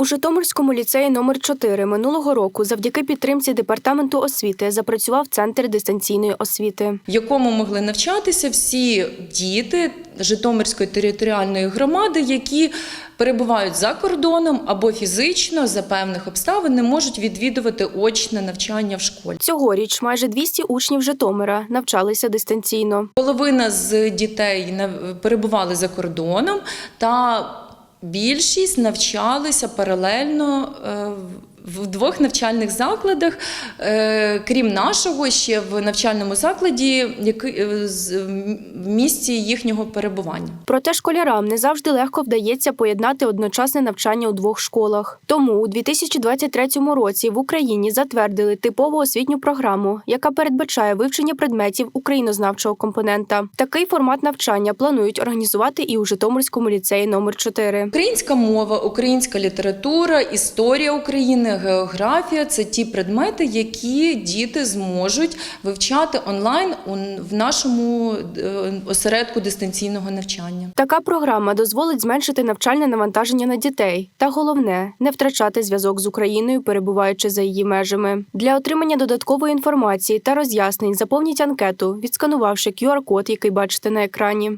У Житомирському ліцеї номер 4 минулого року завдяки підтримці департаменту освіти запрацював центр дистанційної освіти. в якому могли навчатися всі діти Житомирської територіальної громади, які перебувають за кордоном або фізично за певних обставин не можуть відвідувати очне навчання в школі. Цьогоріч майже 200 учнів Житомира навчалися дистанційно. Половина з дітей перебували за кордоном, та більшість навчалися паралельно е, в двох навчальних закладах, е, крім нашого, ще в навчальному закладі, який е, з- в місці їхнього перебування. Проте школярам не завжди легко вдається поєднати одночасне навчання у двох школах. Тому у 2023 році в Україні затвердили типову освітню програму, яка передбачає вивчення предметів українознавчого компонента. Такий формат навчання планують організувати і у Житомирському ліцеї номер 4 Українська мова, українська література, історія України, географія це ті предмети, які діти зможуть вивчати онлайн в нашому е, осередку дистанційного навчання. Така програма дозволить зменшити навчальне навантаження на дітей та головне не втрачати зв'язок з Україною, перебуваючи за її межами. Для отримання додаткової інформації та роз'яснень заповніть анкету, відсканувавши QR-код, який бачите на екрані.